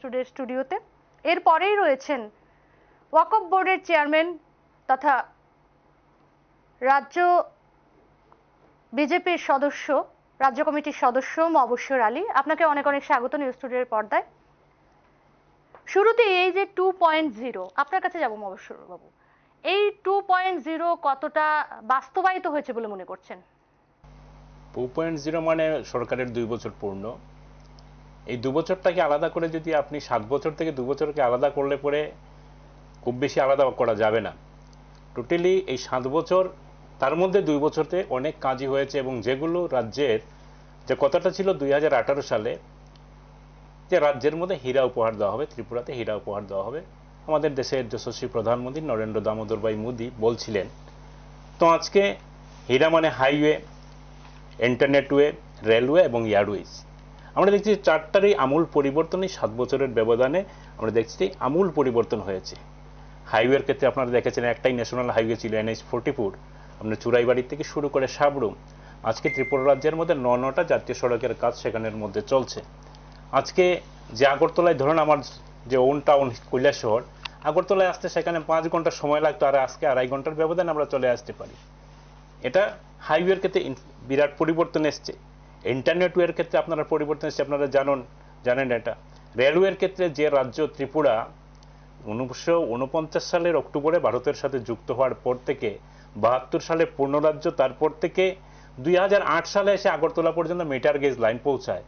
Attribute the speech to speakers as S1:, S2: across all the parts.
S1: Today স্টুডিওতে। এরপরেই রয়েছেন ওয়াকফ বোর্ডের চেয়ারম্যান তথা রাজ্য বিজেপির সদস্য, রাজ্য কমিটির সদস্য মবশ্বর আলী। আপনাকে অনেক অনেক স্বাগত নিউজ টুডের পর্দায়। শুরুতে এই যে টু পয়েন্ট জিরো আপনার কাছে যাব মবশ্বর বাবু এই টু পয়েন্ট জিরো কতটা বাস্তবায়িত হয়েছে বলে মনে করছেন?
S2: টু পয়েন্ট জিরো মানে সরকারের দুই বছর পূর্ণ। এই দু বছরটাকে আলাদা করে যদি আপনি সাত বছর থেকে দু বছরকে আলাদা করলে পরে খুব বেশি আলাদা করা যাবে না। টোটালি এই সাত বছর, তার মধ্যে দুই বছরতে অনেক কাজই হয়েছে এবং যেগুলো রাজ্যের, যে কথাটা ছিল দুই হাজার আঠেরো সালে, যে রাজ্যের মধ্যে হীরা উপহার দেওয়া হবে, ত্রিপুরাতে হীরা উপহার দেওয়া হবে। আমাদের দেশের যশস্বী প্রধানমন্ত্রী নরেন্দ্র দামোদর ভাই মোদী বলছিলেন, তো আজকে হীরা মানে হাইওয়ে ইন্টারনেটওয়ে রেলওয়ে এবং এয়ারওয়েজ আমরা দেখছি চারটারই আমূল পরিবর্তনই সাত বছরের ব্যবধানে আমরা দেখছি আমূল পরিবর্তন হয়েছে। হাইওয়ের ক্ষেত্রে আপনারা দেখেছেন একটাই ন্যাশনাল হাইওয়ে ছিল এনএইচ ফোর্টি ফোর। আপনার চুরাইবাড়ি থেকে শুরু করে সাবরুম। আজকে ত্রিপুরা রাজ্যের মধ্যে ন নটা জাতীয় সড়কের কাজ সেখানের মধ্যে চলছে। আজকে যে আগরতলায় ধরুন আমার যে ওন টাউন শহর, আগরতলায় আসতে সেখানে পাঁচ ঘণ্টা সময় লাগতো আর আজকে আড়াই ঘণ্টার ব্যবধানে আমরা চলে আসতে পারি। এটা হাইওয়ের ক্ষেত্রে বিরাট পরিবর্তন এসছে। ইন্টারনেটওয়ের ক্ষেত্রে আপনারা পরিবর্তন এসছে, আপনারা জানুন, জানেন এটা। রেলওয়ের ক্ষেত্রে যে রাজ্য ত্রিপুরা, উনিশশো উনপঞ্চাশ সালের অক্টোবরে ভারতের সাথে যুক্ত হওয়ার পর থেকে, বাহাত্তর সালে পূর্ণরাজ্য, তারপর থেকে দুই হাজার আট সালে এসে আগরতলা পর্যন্ত মিটার গেজ লাইন পৌঁছায়।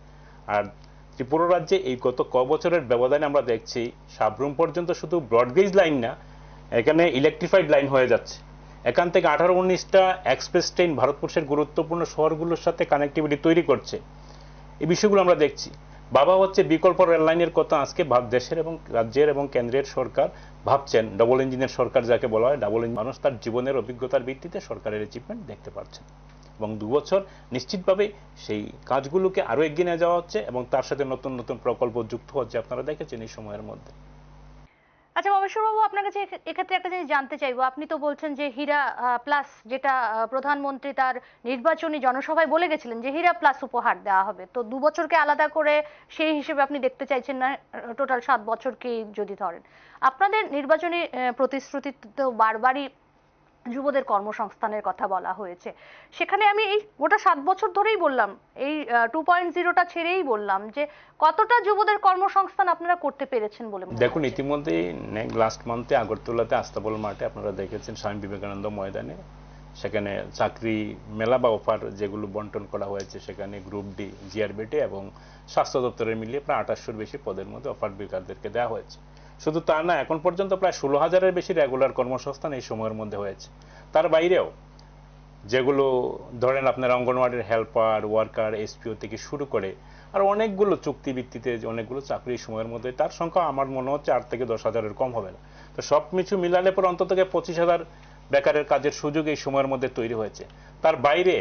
S2: আর ত্রিপুরা রাজ্যে এই গত ক বছরের ব্যবধানে আমরা দেখছি, সাবরুম পর্যন্ত শুধু ব্রডগেজ লাইন না, এখানে ইলেকট্রিফাইড লাইন হয়ে যাচ্ছে। এখান থেকে আঠারো উনিশটা এক্সপ্রেস ট্রেন ভারতবর্ষের গুরুত্বপূর্ণ শহরগুলোর সাথে কানেক্টিভিটি তৈরি করছে। এই বিষয়গুলো আমরা দেখছি। বাবা হচ্ছে বিকল্প রেললাইনের কথা আজকে দেশের এবং রাজ্যের এবং কেন্দ্রের সরকার ভাবছেন। ডবল ইঞ্জিনের সরকার যাকে বলা হয় ডাবল ইঞ্জিন মানুষ তার জীবনের অভিজ্ঞতার ভিত্তিতে সরকারের অ্যাচিভমেন্ট দেখতে পাচ্ছেন। এবং দু বছর নিশ্চিতভাবে সেই কাজগুলোকে আরও এগিয়ে নিয়ে যাওয়া হচ্ছে এবং তার সাথে নতুন নতুন প্রকল্প যুক্ত হচ্ছে, আপনারা দেখেছেন এই সময়ের মধ্যে।
S1: আচ্ছা বাবু আপনার কাছে এক্ষে- এক্ষেত্রে একটা জিনিস জানতে চাইব। আপনি তো বলছেন যে হীরা প্লাস যেটা প্রধানমন্ত্রী তার নির্বাচনী জনসভায় বলে গেছিলেন যে হীরা প্লাস উপহার দেওয়া হবে। তো দু বছরকে আলাদা করে সেই হিসেবে আপনি দেখতে চাইছেন না? টোটাল সাত বছরকেই যদি ধরেন। আপনাদের নির্বাচনী প্রতিশ্রুতি তো বারবারই যুবদের কর্মসংস্থানের কথা বলা হয়েছে। সেখানে আমি এই গোটা সাত বছর ধরেই বললাম এই টু পয়েন্ট জিরোটা ছেড়েই বললাম যে কতটা যুবদের কর্মসংস্থান আপনারা করতে পেরেছেন বলে
S2: দেখুন? ইতিমধ্যে লাস্ট মান্থে আগরতলাতে আস্তাবল মাঠে আপনারা দেখেছেন স্বামী বিবেকানন্দ ময়দানে। সেখানে চাকরি মেলা বা অফার যেগুলো বন্টন করা হয়েছে সেখানে গ্রুপ ডি জিআরবিটি এবং স্বাস্থ্য দপ্তরের মিলিয়ে প্রায় আঠাশশোর বেশি পদের মধ্যে অফার বেকারদেরকে দেওয়া হয়েছে। শুধু তা না, এখন পর্যন্ত প্রায় ষোলো হাজারের বেশি রেগুলার কর্মসংস্থান এই সময়ের মধ্যে হয়েছে। তার বাইরেও যেগুলো ধরেন আপনার অঙ্গনওয়াড়ির হেল্পার ওয়ার্কার এসপিও থেকে শুরু করে আর অনেকগুলো চুক্তি ভিত্তিতে যে অনেকগুলো চাকরি সময়ের মধ্যে, তার সংখ্যা আমার মনে হচ্ছে আট থেকে দশ হাজারের কম হবে না। তো সব কিছু মিলালে পর অন্তত পঁচিশ হাজার বেকারের কাজের সুযোগ এই সময়ের মধ্যে তৈরি হয়েছে। তার বাইরে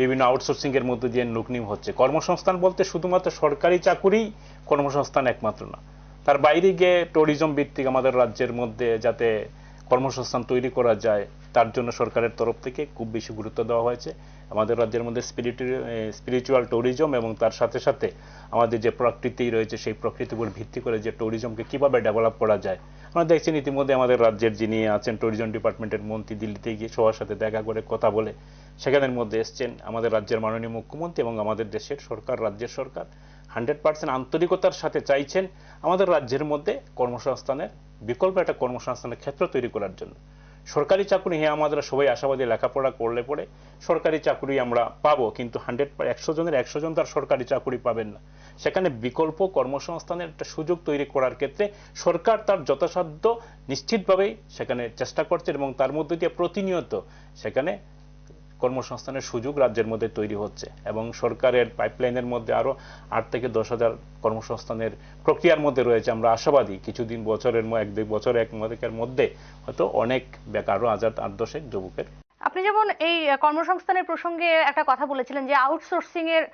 S2: বিভিন্ন আউটসোর্সিং এর মধ্যে দিয়ে নুকনিম হচ্ছে। কর্মসংস্থান বলতে শুধুমাত্র সরকারি চাকুরি কর্মসংস্থান একমাত্র না। তার বাইরে গিয়ে ট্যুরিজম ভিত্তিক আমাদের রাজ্যের মধ্যে যাতে কর্মসংস্থান তৈরি করা যায়, তার জন্য সরকারের তরফ থেকে খুব বেশি গুরুত্ব দেওয়া হয়েছে। আমাদের রাজ্যের মধ্যে স্পিরিচুয়াল ট্যুরিজম এবং তার সাথে সাথে আমাদের যে প্রকৃতি রয়েছে, সেই প্রকৃতির উপর ভিত্তি করে যে ট্যুরিজমকে কীভাবে ডেভেলপ করা যায়। আমরা দেখছেন ইতিমধ্যে আমাদের রাজ্যের যিনি আছেন ট্যুরিজম ডিপার্টমেন্টের মন্ত্রী দিল্লিতে গিয়ে সবার সাথে দেখা করে কথা বলে, সেখানের মধ্যে এসছেন আমাদের রাজ্যের মাননীয় মুখ্যমন্ত্রী এবং আমাদের দেশের সরকার, রাজ্যের সরকার। হান্ড্রেড পার্সেন্ট আন্তরিকতার সাথে চাইছেন আমাদের রাজ্যের মধ্যে কর্মসংস্থানের বিকল্প একটা কর্মসংস্থানের ক্ষেত্র তৈরি করার জন্য। সরকারি চাকরি হ্যাঁ আমাদের সবাই আশাবাদী লেখাপড়া করলে পরে সরকারি চাকরি আমরা পাবো, কিন্তু হান্ড্রেড একশো জনের একশো জন তার সরকারি চাকরি পাবেন না। সেখানে বিকল্প কর্মসংস্থানের একটা সুযোগ তৈরি করার ক্ষেত্রে সরকার তার যথাসাধ্য নিশ্চিতভাবেই সেখানে চেষ্টা করছে এবং তার মধ্যে দিয়ে প্রতিনিয়ত সেখানে কর্মসংস্থানের সুযোগ রাজ্যের মধ্যে তৈরি হচ্ছে এবং সরকারের পাইপলাইনের মধ্যে আরও আট থেকে দশ হাজার কর্মসংস্থানের প্রক্রিয়ার মধ্যে রয়েছে। আমরা আশাবাদী কিছুদিন বছরের এক দুই বছর, এক মধ্যে হয়তো অনেক বেকার আজাদ আট দশেক যুবকের
S1: আপনি যেমন এই কর্মসংস্থানের প্রসঙ্গে একটা কথা বলেছিলেন যে আউটসোর্সিং এর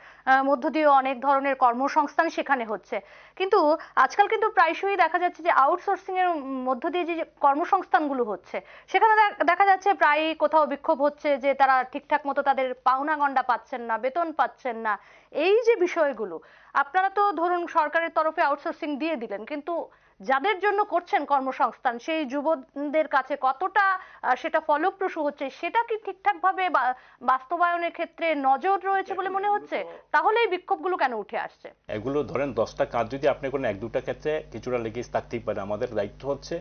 S1: মধ্য দিয়ে অনেক ধরনের কর্মসংস্থান সেখানে হচ্ছে। কিন্তু আজকাল কিন্তু প্রায়শই দেখা যাচ্ছে যে আউটসোর্সিং এর মধ্য দিয়ে যে কর্মসংস্থানগুলো হচ্ছে, সেখানে দেখা যাচ্ছে প্রায় কোথাও বিক্ষোভ হচ্ছে যে তারা ঠিকঠাক মতো তাদের পাওনা গন্ডা পাচ্ছেন না, বেতন পাচ্ছেন না। এই যে বিষয়গুলো, আপনারা তো ধরুন সরকারের তরফে আউটসোর্সিং দিয়ে দিলেন, কিন্তু যাদের জন্য করছেন কর্মসংস্থান সেই যুবকদের কাছে কতটা সেটা ফলপ্রসূ হচ্ছে সেটা কি ঠিকঠাকভাবে বাস্তবায়নের ক্ষেত্রে নজর রয়েছে বলে মনে হচ্ছে? তাহলে এই বিক্ষোভগুলো কেন উঠে আসছে?
S2: এগুলো ধরেন দশটা কাজ যদি আপনি করেন এক দুটা ক্ষেত্রে কিছুটা লেগেজ থাকতেই পারে। আমাদের দায়িত্ব হচ্ছে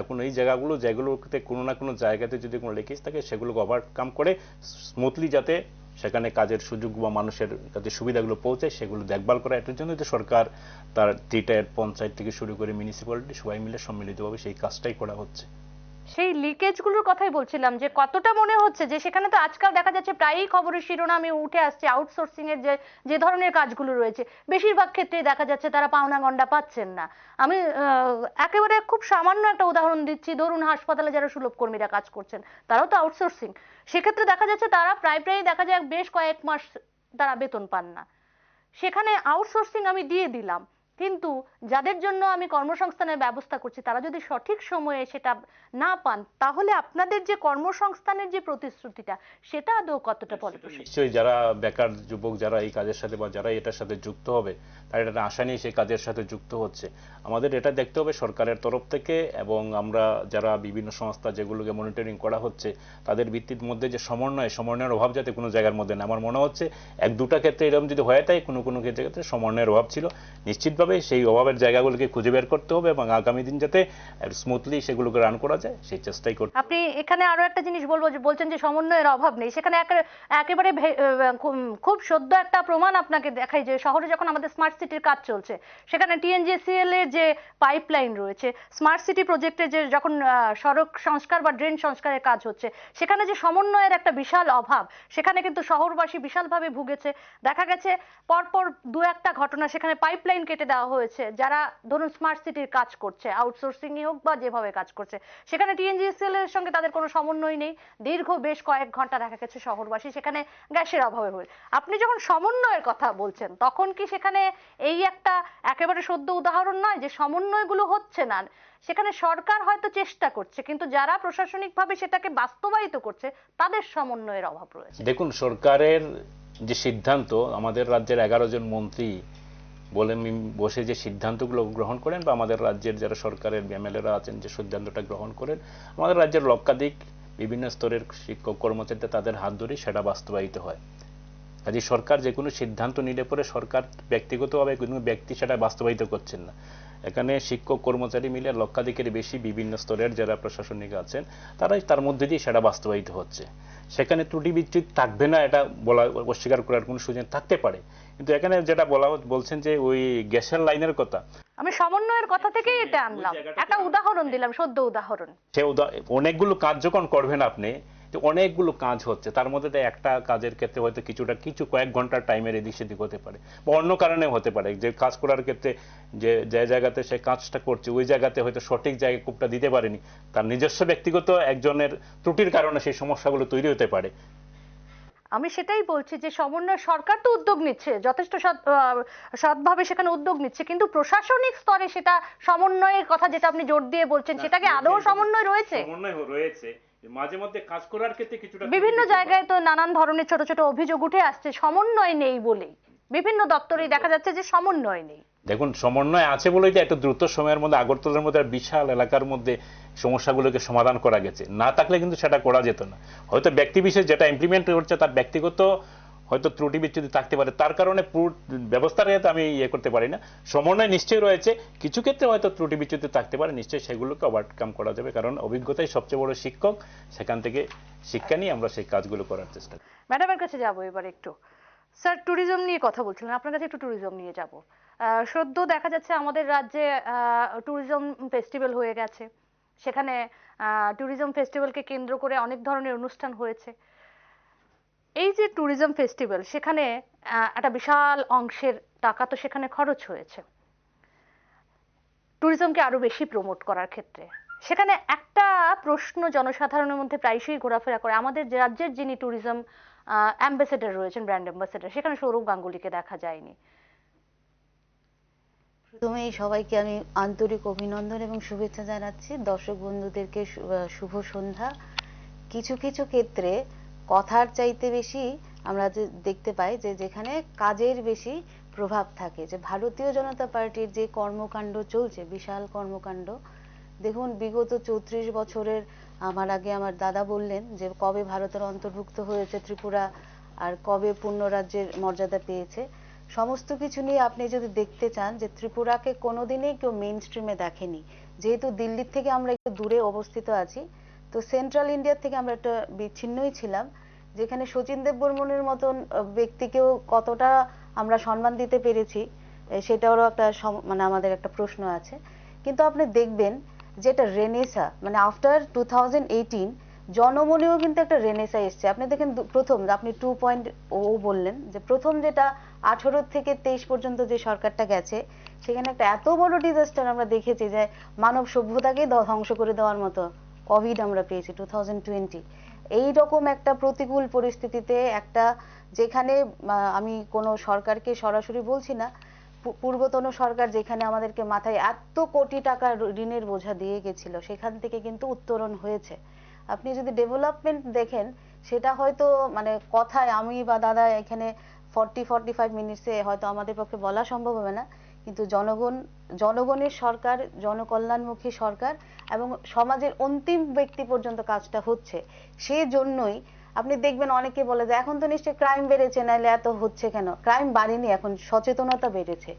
S2: এখন এই জায়গাগুলো যেগুলোতে কোনো না কোনো জায়গাতে যদি কোনো লেগেজ থাকে সেগুলোকে ওভারকাম করে স্মুথলি যাতে সেখানে কাজের সুযোগ বা মানুষের কাছে সুবিধাগুলো পৌঁছে, সেগুলো দেখভাল করা, এটার জন্য যে সরকার তার থিয়েটার পঞ্চায়েত থেকে শুরু করে মিউনিসিপ্যালিটি সবাই মিলে সম্মিলিতভাবে সেই কাজটাই করা হচ্ছে।
S1: সেই লিকেজগুলোর কথাই বলছিলাম যে কতটা মনে হচ্ছে যে সেখানে তো আজকাল দেখা যাচ্ছে প্রায়ই খবরের শিরোনামে উঠে আসছে আউটসোর্সিং এর যে যে ধরনের কাজগুলো রয়েছে। বেশিরভাগ ক্ষেত্রেই দেখা যাচ্ছে তারা পাওনা গন্ডা পাচ্ছেন না। আমি একেবারে খুব সামান্য একটা উদাহরণ দিচ্ছি। ধরুন হাসপাতালে যারা সুলভ কর্মীরা কাজ করছেন, তারাও তো আউটসোর্সিং সেক্ষেত্রে দেখা যাচ্ছে তারা প্রায় প্রায় দেখা যায় বেশ কয়েক মাস তারা বেতন পান না। সেখানে আউটসোর্সিং আমি দিয়ে দিলাম। কিন্তু যাদের জন্য আমি কর্মসংস্থানের ব্যবস্থা করছি, তারা যদি সঠিক সময়ে সেটা না পান, তাহলে আপনাদের যে কর্মসংস্থানের যে প্রতিশ্রুতিটা, সেটা আদৌ কতটা ফলপ্রসূ?
S2: নিশ্চয়ই যারা বেকার যুবক যারা এই কাজের সাথে বা যারা এটার সাথে যুক্ত হবে, তারা এটা আশা নিয়ে সেই কাজের সাথে যুক্ত হচ্ছে। আমাদের এটা দেখতে হবে সরকারের তরফ থেকে এবং আমরা যারা বিভিন্ন সংস্থা যেগুলোকে মনিটরিং করা হচ্ছে, তাদের ভিত্তির মধ্যে যে সমন্বয়, সমন্বয়ের অভাব যাতে কোনো জায়গার মধ্যে না, আমার মনে হচ্ছে এক দুটা ক্ষেত্রে এরকম যদি হয়ে থাকে, কোনো কোনো ক্ষেত্রে সমন্বয়ের অভাব ছিল। নিশ্চিতভাবে সেই অভাবের জায়গাগুলোকে খুঁজে বের করতে হবে এবং আগামী দিন যাতে স্মুথলি সেগুলোকে রান করা যায়, সেই চেষ্টাই করতে
S1: আপনি এখানে আরও একটা জিনিস বলব, যে বলছেন যে সমন্বয়ের অভাব নেই। সেখানে একেবারে খুব সদ্য একটা প্রমাণ আপনাকে দেখাই, যে শহরে যখন আমাদের স্মার্ট সিটির কাজ চলছে, সেখানে টিএনজিসিএল এর যে পাইপলাইন রয়েছে স্মার্ট সিটি প্রজেক্টে যে যখন সড়ক সংস্কার বা ড্রেন সংস্কারের কাজ হচ্ছে, সেখানে যে সমন্বয়ের একটা বিশাল অভাব, সেখানে কিন্তু শহরবাসী বিশালভাবে ভুগেছে। দেখা গেছে, পরপর দু একটা ঘটনা সেখানে পাইপলাইন কেটে দেওয়া হয়েছে। যারা ধরুন স্মার্ট সিটির কাজ করছে আউটসোর্সিং হোক বা যেভাবে কাজ করছে, সেখানে টিএনজিএসএল এর সঙ্গে তাদের কোনো সমন্বয় নেই। দীর্ঘ বেশ কয়েক ঘণ্টা দেখা গেছে শহরবাসী, সেখানে গ্যাসের অভাবে হয়ে। আপনি যখন সমন্বয়ের কথা বলছেন, তখন কি সেখানে এই একটা একেবারে সদ্য উদাহরণ নয় যে সমন্বয়গুলো হচ্ছে না? সেখানে সরকার হয়তো চেষ্টা করছে, কিন্তু যারা প্রশাসনিকভাবে সেটাকে বাস্তবায়িত করছে, তাদের সমন্বয়ের অভাব রয়েছে।
S2: দেখুন, সরকারের যে সিদ্ধান্ত, আমাদের রাজ্যের এগারো জন মন্ত্রী বলে বসে যে সিদ্ধান্তগুলো গ্রহণ করেন বা আমাদের রাজ্যের যারা সরকারের এমএলএরা আছেন যে সিদ্ধান্তটা গ্রহণ করেন, আমাদের রাজ্যের লক্ষাধিক বিভিন্ন স্তরের শিক্ষক কর্মচারীদের তাদের হাত ধরেই সেটা বাস্তবায়িত হয়। কাজে সরকার যে কোনো সিদ্ধান্ত নিলে পরে সরকার ব্যক্তিগতভাবে কোনো ব্যক্তি সেটা বাস্তবায়িত করছেন না। এখানে শিক্ষক কর্মচারী মিলে লক্ষাধিকের বেশি বিভিন্ন স্তরের যারা প্রশাসনিক আছেন তারাই তার মধ্যে দিয়ে সেটা বাস্তবায়িত হচ্ছে। সেখানে ত্রুটি বিচ্যুতি থাকবে না এটা বলা অস্বীকার করার কোনো সুযোগ থাকতে পারে। কিন্তু এখানে যেটা বলা বলছেন যে ওই গ্যাসের লাইনের কথা।
S1: আমি সমন্বয়ের কথা থেকেই এটা আনলাম। একটা উদাহরণ দিলাম সদ্য উদাহরণ।
S2: সে অনেকগুলো কাজ যখন করবেন আপনি তো অনেকগুলো কাজ হচ্ছে। তার মধ্যে একটা কাজের ক্ষেত্রে হয়তো কিছুটা কিছু কয়েক ঘণ্টার টাইমের এদিক সেদিক হতে পারে। বা অন্য কারণে হতে পারে। যে কাজ করার ক্ষেত্রে যে যে জায়গাতে সে কাজটা করছে ওই জায়গাতে হয়তো সঠিক জায়গায় কূপটা দিতে পারেনি। তার নিজস্ব ব্যক্তিগত একজনের ত্রুটির কারণে সেই সমস্যাগুলো তৈরি হতে পারে।
S1: আমি সেটাই বলছি যে সমন্বয় সরকার তো উদ্যোগ নিচ্ছে যথেষ্ট সৎ সৎভাবে সেখানে উদ্যোগ নিচ্ছে। কিন্তু প্রশাসনিক স্তরে সেটা সমন্বয়ের কথা যেটা আপনি জোর দিয়ে বলছেন সেটাকে আদৌ সমন্বয় রয়েছে?
S2: সমন্বয় রয়েছে। মাঝে মধ্যে কাজ করার ক্ষেত্রে কিছুটা
S1: বিভিন্ন জায়গায় তো নানান ধরনের ছোট ছোট অভিযোগ উঠে আসছে সমন্বয় নেই বলেই। বিভিন্ন দপ্তরে দেখা যাচ্ছে যে সমন্বয় নেই।
S2: দেখুন সমন্বয় আছে বলেই তো একটা দ্রুত সময়ের মধ্যে আগরতলার মধ্যে বিশাল এলাকার মধ্যে সমস্যাগুলোকে সমাধান করা গেছে। না থাকলে কিন্তু সেটা করা যেত না। হয়তো ব্যক্তি বিশেষ যেটা ইমপ্লিমেন্ট করছে তার ব্যক্তিগত হয়তো ত্রুটি বিচ্যুতি থাকতে পারে। তার কারণে ব্যবস্থার ক্ষেত্রে আমি ইয়ে করতে পারি না। সমন্বয় নিশ্চয়ই রয়েছে। কিছু ক্ষেত্রে হয়তো ত্রুটি বিচ্যুতি থাকতে পারে। নিশ্চয়ই সেগুলোকে ওভারকাম করা যাবে। কারণ অভিজ্ঞতাই সবচেয়ে বড় শিক্ষক। সেখান থেকে শিক্ষা নিয়ে আমরা সেই কাজগুলো করার চেষ্টা করি।
S1: ম্যাডামের কাছে যাব এবার একটু। স্যার ট্যুরিজম নিয়ে কথা বলছিলেন। আপনার কাছে একটু ট্যুরিজম নিয়ে যাব। সদ্য দেখা যাচ্ছে আমাদের রাজ্যে ট্যুরিজম ফেস্টিভ্যাল হয়ে গেছে। সেখানে ট্যুরিজম ফেস্টিভ্যালকে কেন্দ্র করে অনেক ধরনের অনুষ্ঠান হয়েছে। এই যে ট্যুরিজম ফেস্টিভ্যাল সেখানে একটা বিশাল অংশের টাকা তো সেখানে খরচ হয়েছে। ট্যুরিজমকে আরও বেশি প্রমোট করার ক্ষেত্রে। সেখানে একটা প্রশ্ন জনসাধারণের মধ্যে প্রায়শই ঘোরাফেরা করে, আমাদের রাজ্যের যিনি ট্যুরিজম অ্যাম্বাসেডর রয়েছেন ব্র্যান্ড অ্যাম্বাসেডর সেখানে সৌরভ গাঙ্গুলিকে দেখা যায়নি।
S3: প্রথমেই সবাইকে আমি আন্তরিক অভিনন্দন এবং শুভেচ্ছা জানাচ্ছি। দর্শক বন্ধুদেরকে শুভ সন্ধ্যা। কিছু কিছু ক্ষেত্রে কথার চাইতে বেশি আমরা যে দেখতে পাই যে যেখানে কাজের বেশি প্রভাব থাকে, যে ভারতীয় জনতা পার্টির যে কর্মকাণ্ড চলছে, বিশাল কর্মকাণ্ড, দেখুন বিগত চৌত্রিশ বছরের, আমার আগে আমার দাদা বললেন যে কবে ভারতের অন্তর্ভুক্ত হয়েছে ত্রিপুরা আর কবে পূর্ণ রাজ্যের মর্যাদা পেয়েছে, সমস্ত কিছু নিয়ে আপনি যদি দেখতে চান যে ত্রিপুরাকে কোনোদিনই কেউ মেইন স্ট্রিমে দেখেনি, যেহেতু দিল্লির থেকে আমরা একটু দূরে অবস্থিত আছি তো সেন্ট্রাল ইন্ডিয়ার থেকে আমরা একটা বিচ্ছিন্নই ছিলাম যেখানে শচীন দেব বর্মনের মতন ব্যক্তিকেও কতটা আমরা সম্মান দিতে পেরেছি এ, সেটারও একটা মানে আমাদের একটা প্রশ্ন আছে। কিন্তু আপনি দেখবেন যে এটা রেনেসা মানে আফটার টু থাউজেন্ড এইটিন জনমনেও কিন্তু একটা রেনেসা এসছে। আপনি দেখেন প্রথম আপনি টু পয়েন্ট ও বললেন যে প্রথম যেটা আঠারো থেকে তেইশ পর্যন্ত যে সরকারটা গেছে সেখানে একটা এত বড় ডিজাস্টার আমরা দেখেছি যে মানব সভ্যতাকেই ধ্বংস করে দেওয়ার মতো কোভিড আমরা পেয়েছি টু টোয়েন্টি এইরকম একটা প্রতিকূল পরিস্থিতিতে একটা যেখানে আমি কোনো সরকারকে সরাসরি বলছি না পূর্বতন সরকার যেখানে আমাদেরকে মাথায় এত কোটি টাকা ঋণের বোঝা দিয়ে গেছিল, সেখান থেকে কিন্তু উত্তরণ হয়েছে। আপনি যদি ডেভেলপমেন্ট দেখেন, সেটা হয়তো মানে কথায় আমি বা দাদা এখানে ফর্টি ফর্টি ফাইভ মিনিটসে হয়তো আমাদের পক্ষে বলা সম্ভব হবে না, কিন্তু জনগণ জনগণের সরকার, জনকল্যাণমুখী সরকার এবং সমাজের অন্তিম ব্যক্তি পর্যন্ত কাজটা হচ্ছে। সেই জন্যই আপনি দেখবেন অনেকে বলে যে, এখন তো নিশ্চয়ই ক্রাইম বেড়েছে, নাহলে এত হচ্ছে কেন? ক্রাইম বাড়েনি, এখন সচেতনতা বেড়েছে।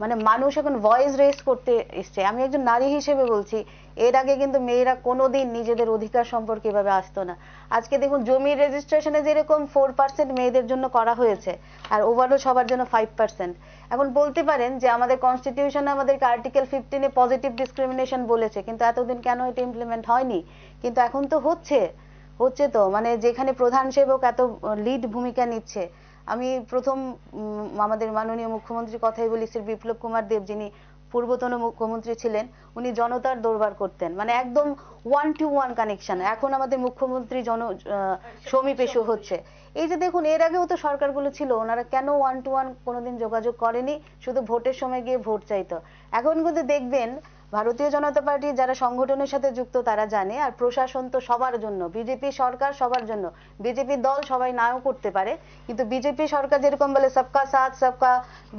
S3: মানে মানুষ এখন ভয়েস রেস করতে এসছে। আমি একজন নারী হিসেবে বলছি, এর আগে কিন্তু মেয়েরা কোনোদিন নিজেদের অধিকার সম্পর্কে এভাবে আসতো না। আজকে দেখুন, জমির রেজিস্ট্রেশনে যেরকম ফোর পার্সেন্ট মেয়েদের জন্য করা হয়েছে, আর ওভারঅল সবার জন্য ফাইভ পার্সেন্ট এখন বলতে পারেন যে আমাদের কনস্টিটিউশনে আমাদেরকে আর্টিকেল ফিফটিনে পজিটিভ ডিসক্রিমিনেশন বলেছে, কিন্তু এতদিন কেন এটা ইমপ্লিমেন্ট হয়নি? কিন্তু এখন তো হচ্ছে হচ্ছে তো। মানে যেখানে প্রধান সেবক এত লিড ভূমিকা নিচ্ছে আমি প্রথম আমাদের মাননীয় মুখ্যমন্ত্রীর কথাই বলি, শ্রী বিপ্লব কুমার দেব যিনি পূর্বতন মুখ্যমন্ত্রী ছিলেন, উনি জনতার দরবার করতেন। মানে একদম ওয়ান টু ওয়ান কানেকশন এখন আমাদের মুখ্যমন্ত্রী জন সমীপেশু হচ্ছে। এই যে দেখুন, এর আগেও তো সরকারগুলো ছিল, ওনারা কেন ওয়ান টু ওয়ান কোনোদিন যোগাযোগ করেনি? শুধু ভোটের সময় গিয়ে ভোট চাইতো। এখন কিন্তু দেখবেন ভারতীয় জনতা পার্টি যারা সংগঠনের সাথে যুক্ত, তারা জানে, আর প্রশাসন তো সবার জন্য, বিজেপি সরকার সবার জন্য, বিজেপি দল সবাই নাও করতে পারে, কিন্তু বিজেপি সরকার যেরকম বলে, সবকা সাথ, সবকা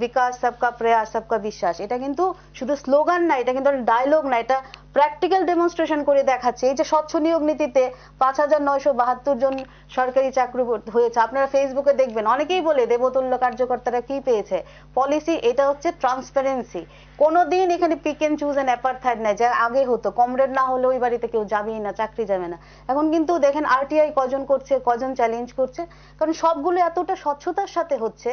S3: বিকাশ, সবকা প্রয়াস, সবকা বিশ্বাস এটা কিন্তু শুধু স্লোগান না, এটা কিন্তু ডায়লগ না, এটা প্র্যাকটিক্যাল ডেমনস্ট্রেশন করে দেখাচ্ছে এই যে স্বচ্ছ নিয়োগ নীতিতে পাঁচ হাজার নয়শো বাহাত্তর জন সরকারি চাকরি হয়েছে। আপনারা ফেসবুকে দেখবেন, অনেকেই বলে দেবতুল্য কার্যকর্তারা কি পেয়েছে? পলিসি এটা হচ্ছে ট্রান্সপারেন্সি কোনোদিন এখানে pick and choose and apartheid নাই যা আগে হতো। কমরেড না হলে ওই বাড়িতে কেউ যাবেই না, চাকরি যাবে না। এখন কিন্তু দেখেন আরটিআই কজন করছে, কজন চ্যালেঞ্জ করছে। কারণ সবগুলো এতটা স্বচ্ছতার সাথে হচ্ছে,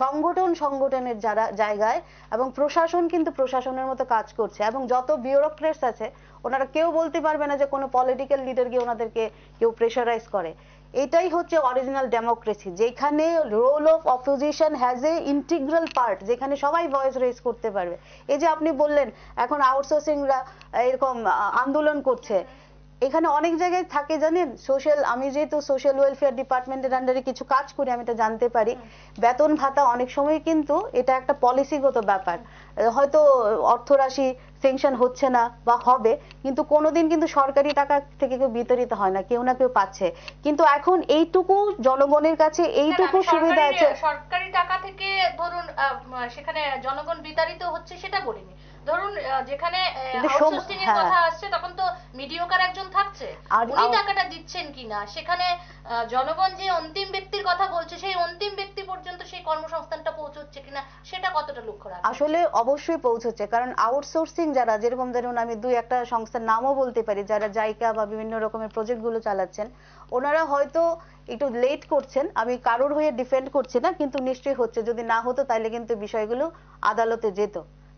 S3: সংগঠন সংগঠনের যারা জায়গায় এবং প্রশাসন কিন্তু প্রশাসনের মতো কাজ করছে এবং যত বিউরোক্রেটস আছে ওনারা কেউ বলতে পারবে না যে কোনো পলিটিক্যাল লিডার গিয়ে ওনাদেরকে কেউ প্রেশারাইজ করে। এটাই হচ্ছে অরিজিনাল ডেমোক্রেসি যেখানে role of opposition has a integral part যেখানে সবাই ভয়েস রেজ করতে পারবে। এই যে আপনি বললেন, এখন আউটসোর্সিংরা এরকম আন্দোলন করছে। এখানে অনেক জায়গায় থাকে জানেন? সোশ্যাল আমি যেহেতু সোশ্যাল ওয়েলফেয়ার ডিপার্টমেন্টের আন্ডারে কিছু কাজ করি আমি এটা জানতে পারি। বেতন ভাতা অনেক সময় কিন্তু এটা একটা পলিসিগত ব্যাপার। হয়তো অর্থরাশি সেংশন হচ্ছে না বা হবে কিন্তু কোনোদিন কিন্তু সরকারি টাকা থেকে কেউ বিতরিত হয় না কেউ না কেউ পাচ্ছে। কিন্তু এখন এইটুকু জনগণের কাছে এইটুকু সুবিধা আছে।
S1: সরকারি- টাকা থেকে ধরুন সেখানে জনগণ বিতাড়িত হচ্ছে সেটা বলিনি। ধরুন যেখানে আউটসোর্সিং এর
S3: হ্যাঁ।
S1: কথা আসছে তখন তো মিডিওকার একজন থাকছে। উনি টাকাটা দিচ্ছেন কিনা? সেখানে জনগণ যে অন্তিম ব্যক্তির কথা বলছে সেই অন্তিম ব্যক্তি পর্যন্ত সেই কর্মসংস্থানটা পৌঁছচ্ছে কিনা সেটা কতটা লক্ষ্য রাখছে
S3: আসলে অবশ্যই পৌঁছচ্ছে কারণ আউটসোর্সিং যারা যেরকম ধরুন আমি দুই একটা সংস্থার নামও বলতে পারি যারা জাইকা বা বিভিন্ন রকমের প্রজেক্টগুলো চালাচ্ছেন ওনারা হয়তো একটু লেট করছেন আমি কারোর হয়ে ডিফেন্ড করছি না কিন্তু নিশ্চয়ই হচ্ছে যদি না হতো তাহলে কিন্তু বিষয়গুলো আদালতে যেত।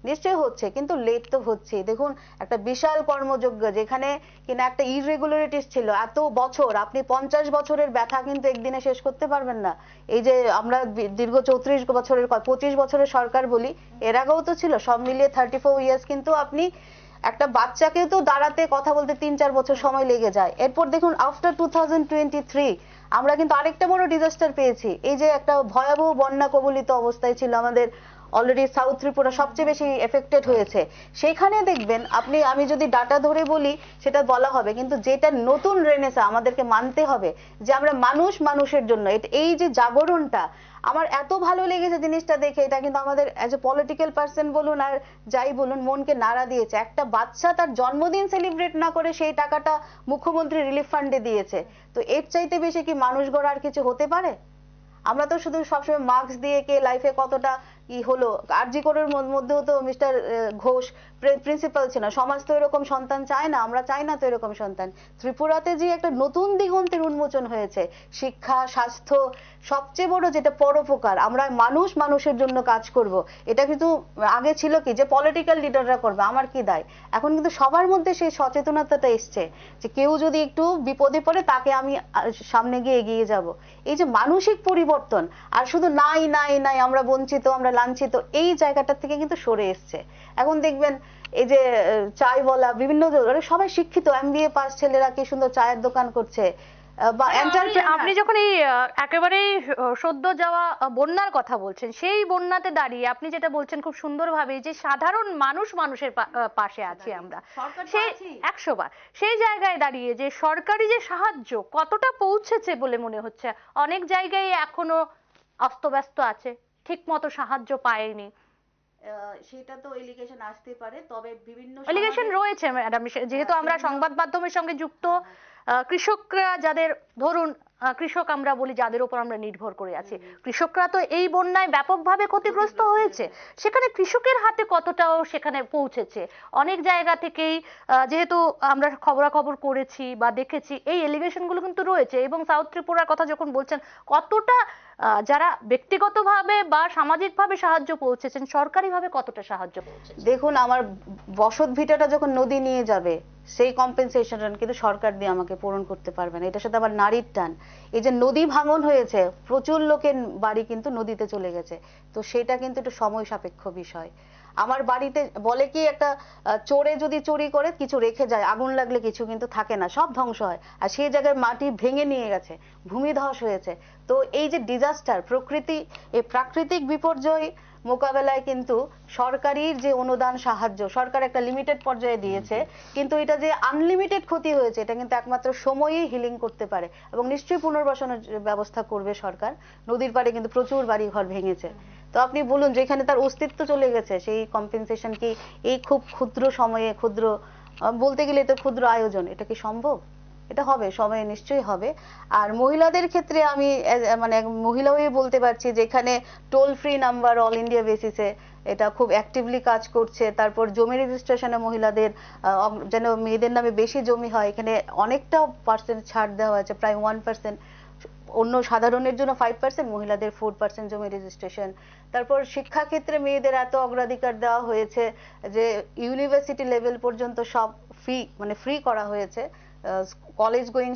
S3: নিশ্চয়ই হচ্ছে, কিন্তু লেট তো হচ্ছে দেখুন, একটা বিশাল কর্মযোগ্য যেখানে কিনা একটা ইরেগুলারিটিস ছিল। এত বছর, আপনি পঞ্চাশ বছরের ব্যথা কিন্তু একদিনে শেষ করতে পারবেন না। এই যে আমরা দীর্ঘ চৌত্রিশ বছরের পঁচিশ বছরের সরকার বলি, এর আগেও তো ছিল, সব মিলিয়ে থার্টি ফোর ইয়ার্স কিন্তু আপনি একটা বাচ্চাকেও তো দাঁড়াতে কথা বলতে তিন চার বছর সময় লেগে যায়। এরপর দেখুন আফটার টু আমরা কিন্তু আরেকটা বড় ডিজাস্টার পেয়েছি। এই যে একটা ভয়াবহ বন্যা কবলিত অবস্থায় ছিল আমাদের অলরেডি সাউথ ত্রিপুরা সবচেয়ে বেশি এফেক্টেড হয়েছে। সেখানে দেখবেন, আপনি, আমি যদি ডাটা ধরে বলি, সেটা বলা হবে। কিন্তু যেটা নতুন রেনেসা আমাদেরকে মানতে হবে যে আমরা মানুষ মানুষের জন্য। এই যে জাগরণটা, আমার এত ভালো লেগেছে জিনিসটা দেখে। এটা কিন্তু আমাদের অ্যাজ এ পলিটিক্যাল পার্সন বলুন আর যাই বলুন, মনকে নাড়া দিয়েছে। একটা বাচ্চা তার জন্মদিন সেলিব্রেট না করে সেই টাকাটা মুখ্যমন্ত্রী রিলিফ ফান্ডে দিয়েছে। তো এর চাইতে বেশি কি মানুষ গড়ার কিছু হতে পারে? আমরা তো শুধু সবসময় মার্কস দিয়ে কে লাইফে কতটা ই হলো আরজি করের মধ্যেও তো মিস্টার ঘোষ প্রিন্সিপাল ছিল সমাজ তো এরকম সন্তান চায় না, আমরা চাই না তো এরকম সন্তান। ত্রিপুরাতে যে একটা নতুন দিগন্তের উন্মোচন হয়েছে, শিক্ষা, স্বাস্থ্য, সবচেয়ে বড় যেটা পরোপকার, আমরা মানুষ মানুষের জন্য কাজ করব। এটা কিন্তু আগে ছিল কি, যে পলিটিক্যাল লিডাররা করবে, আমার কি দায়? এখন কিন্তু সবার মধ্যে সেই সচেতনতাটা এসছে, যে কেউ যদি একটু বিপদে পড়ে, তাকে আমি সামনে গিয়ে এগিয়ে যাব। এই যে মানসিক পরিবর্তন, আর শুধু নাই নাই নাই, আমরা বঞ্চিত, আমরা লাঞ্ছিত এই জায়গাটা থেকে কিন্তু সরে এসছে। এখন দেখবেন এই যে চায় বলা বিভিন্ন আরে সবাই শিক্ষিত এমবিএ পাস ছেলেরা কি সুন্দর চায়ের দোকান করছে
S1: মানে আপনি- যখন এই আহ, একেবারেই সদ্য যাওয়া বন্যার কথা বলছেন সেই বন্যাতে দাঁড়িয়ে আপনি যেটা বলছেন খুব সুন্দরভাবে যে সাধারণ মানুষ মানুষের পাশে আছি আমরা। সেই। একশো বার সেই জায়গায় দাঁড়িয়ে যে সরকারি যে সাহায্য কতটা পৌঁছেছে বলে মনে হচ্ছে? অনেক জায়গায় এখনও অস্তব্যস্ত আছে। ঠিক মতো সাহায্য পায়নি।
S3: সেটা তো এলিগেশন আসতে পারে তবে বিভিন্ন
S1: এলিগেশন রয়েছে ম্যাডাম যেহেতু
S3: হ্যাঁ,
S1: আমরা সংবাদ মাধ্যমের সঙ্গে যুক্ত কৃষকরা যাদের ধরুন কৃষক আমরা বলি যাদের উপর আমরা নির্ভর করে আছি কৃষকরা তো এই বন্যায় ব্যাপকভাবে ক্ষতিগ্রস্ত হয়েছে। সেখানে কৃষকের হাতে কতটাও সেখানে পৌঁছেছে? অনেক জায়গা থেকেই যেহেতু আমরা খবরাখবর করেছি বা দেখেছি এই এলিগেশনগুলো কিন্তু রয়েছে এবং সাউথ ত্রিপুরার কথা যখন বলছেন কতটা যারা ব্যক্তিগতভাবে বা সামাজিকভাবে সাহায্য পৌঁছেছেন, সরকারিভাবে কতটা সাহায্য
S3: দেখুন, আমার বসত ভিটাটা যখন নদী নিয়ে যাবে, সেই কম্পেনসেশন কিন্তু সরকার দিয়ে আমাকে পূরণ করতে পারবে না। এটার সাথে আবার নারীর টান। এই যে নদী ভাঙন হয়েছে, প্রচুর লোকের বাড়ি কিন্তু নদীতে চলে গেছে। তো সেটা কিন্তু একটু সময় সাপেক্ষ বিষয়। আমার বাড়িতে বলে কি একটা চোরে যদি চুরি করে কিছু রেখে যায়, আগুন লাগলে কিছু কিন্তু থাকে না, সব ধ্বংস হয়। আর সেই জায়গায় মাটি ভেঙে নিয়ে গেছে, ভূমিধস হয়েছে। তো এই যে ডিজাস্টার প্রকৃতি, এই প্রাকৃতিক বিপর্যয় মোকাবেলায় কিন্তু সরকারির যে অনুদান সাহায্য, সরকার একটা লিমিটেড পর্যায়ে দিয়েছে, কিন্তু এটা যে আনলিমিটেড ক্ষতি হয়েছে, এটা কিন্তু একমাত্র সময়েই হিলিং করতে পারে। এবং নিশ্চয়ই পুনর্বাসনের ব্যবস্থা করবে সরকার। নদীর পাড়ে কিন্তু প্রচুর বাড়ি ঘর ভেঙেছে। তো আপনি বলুন যেখানে তার অস্তিত্ব চলে গেছে, সেই কম্পেনসেশন কি এই খুব ক্ষুদ্র সময়ে, ক্ষুদ্র বলতে গেলে তো ক্ষুদ্র আয়োজন, এটা কি সম্ভব? এটা হবে, সময়ে নিশ্চয়ই হবে। আর মহিলাদের ক্ষেত্রে আমি মানে মহিলা হয়ে বলতে পারছি যেখানে toll free number all India বেসিসে এটা খুব অ্যাক্টিভলি কাজ করছে। তারপর জমি রেজিস্ট্রেশনে মহিলাদের যেন মেয়েদের নামে বেশি জমি হয়, এখানে অনেকটা পার্সেন্ট ছাড় দেওয়া হয়েছে, প্রায় ওয়ান পার্সেন্ট অন্য সাধারণের জন্য ফাইভ পার্সেন্ট মহিলাদের ফোর পার্সেন্ট জমি রেজিস্ট্রেশন তারপর শিক্ষাক্ষেত্রে মেয়েদের এত অগ্রাধিকার দেওয়া হয়েছে যে ইউনিভার্সিটি লেভেল পর্যন্ত সব ফ্রি মানে ফ্রি করা হয়েছে কলেজ গোয়িং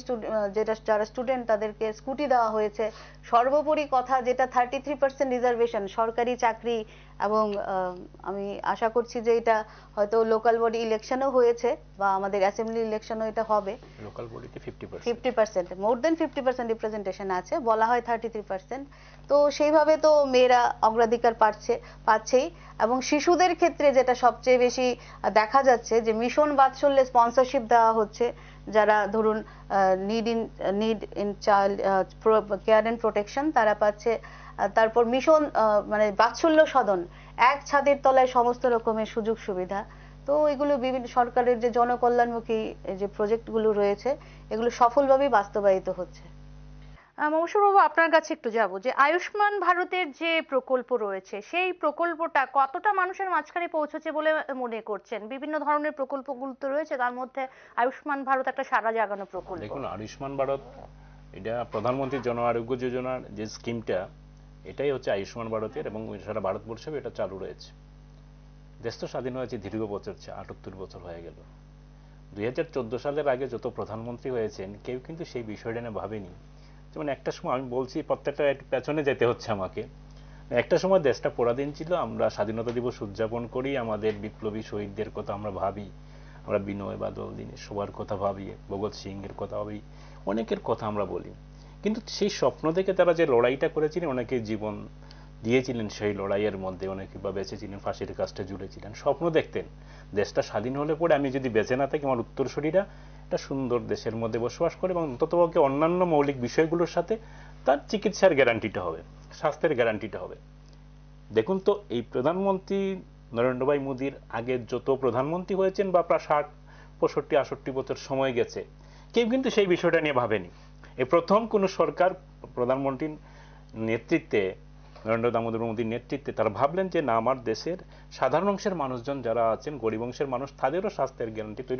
S3: যেটা যারা স্টুডেন্ট তাদেরকে স্কুটি দেওয়া হয়েছে। সর্বোপরি কথা যেটা থার্টি থ্রি পার্সেন্ট রিজার্ভেশন সরকারি চাকরি এবং আমি আশা করছি যে এটা হয়তো লোকাল বডি ইলেকশনও হয়েছে বা আমাদের অ্যাসেম্বলি ইলেকশনও এটা হবে।
S2: লোকাল বডিতে fifty percent
S3: more than fifty percent representation আছে বলা হয় থার্টি থ্রি পার্সেন্ট তো সেইভাবে তো মেয়েরা অগ্রাধিকার পাচ্ছে পাচ্ছেই। এবং শিশুদের ক্ষেত্রে যেটা সবচেয়ে বেশি দেখা যাচ্ছে যে মিশন বাৎসল্যে স্পন্সরশিপ দেওয়া হচ্ছে যারা ধরুন need in need in child care and protection তারা পাচ্ছে তারপর মিশন মানে বাৎসল্য সদন এক ছাদের তলায় সমস্ত রকমের সুযোগ সুবিধা। তো এগুলো বিভিন্ন সরকারের যে জনকল্যাণমুখী যে প্রজেক্টগুলো রয়েছে, এগুলো সফলভাবেই বাস্তবায়িত হচ্ছে।
S1: মমসুর বাবু আপনার কাছে একটু যাব। যে আয়ুষ্মান ভারতের যে প্রকল্প রয়েছে, সেই প্রকল্পটা কতটা মানুষের মাঝখানে পৌঁছেছে বলে মনে করছেন? বিভিন্ন ধরনের প্রকল্পগুলো তো রয়েছে, তার মধ্যে আয়ুষ্মান ভারত একটা সারা জাগানো প্রকল্প।
S2: দেখুন, আয়ুষ্মান ভারত, এটা প্রধানমন্ত্রী জন আরোগ্য যোজনার যে স্কিমটা, এটাই হচ্ছে আয়ুষ্মান ভারতের এবং সারা ভারতবর্ষেও এটা চালু রয়েছে। দেশ তো স্বাধীন হয়েছে দীর্ঘ বছর, আটাত্তর বছর হয়ে গেল। দুই হাজার চোদ্দ সালের আগে যত প্রধানমন্ত্রী হয়েছেন, কেউ কিন্তু সেই বিষয়টা নিয়ে ভাবেনি। যেমন একটা সময় আমি বলছি প্রত্যেকটা একটু পেছনে যেতে হচ্ছে আমাকে। একটা সময় দেশটা পরাধীন ছিল, আমরা স্বাধীনতা দিবস উদযাপন করি, আমাদের বিপ্লবী শহীদদের কথা আমরা ভাবি। আমরা বিনয় বাদল, দীনেশ সবার কথা ভাবি, ভগৎ সিং এর কথা ভাবি, অনেকের কথা আমরা বলি। কিন্তু সেই স্বপ্ন থেকে তারা যে লড়াইটা করেছিলেন, অনেকে জীবন দিয়েছিলেন সেই লড়াইয়ের মধ্যে, অনেকে বা বেঁচেছিলেন, ফাঁসির কাজটা জুড়েছিলেন স্বপ্ন দেখতেন, দেশটা স্বাধীন হলে পরে আমি যদি বেঁচে না থাকি, আমার উত্তরসূরিরা একটা সুন্দর দেশের মধ্যে বসবাস করে এবং অন্ততপক্ষে অন্যান্য মৌলিক বিষয়গুলোর সাথে তার চিকিৎসার গ্যারান্টিটা হবে, স্বাস্থ্যের গ্যারান্টিটা হবে। দেখুন তো, এই প্রধানমন্ত্রী নরেন্দ্র ভাই মোদীর আগে যত প্রধানমন্ত্রী হয়েছেন বা প্রায় ষাট, পঁয়ষট্টি আষট্টি বছর সময় গেছে, কেউ কিন্তু সেই বিষয়টা নিয়ে ভাবেনি। এই প্রথম কোন সরকার প্রধানমন্ত্রীর নেতৃত্বে, নরেন্দ্র দামোদর মোদীর নেতৃত্বে তারা ভাবলেন যে না, আমার দেশের সাধারণ অংশের মানুষজন যারা আছেন, গরিব অংশের মানুষ, তাদেরও স্বাস্থ্যের গ্যারান্টি তৈরি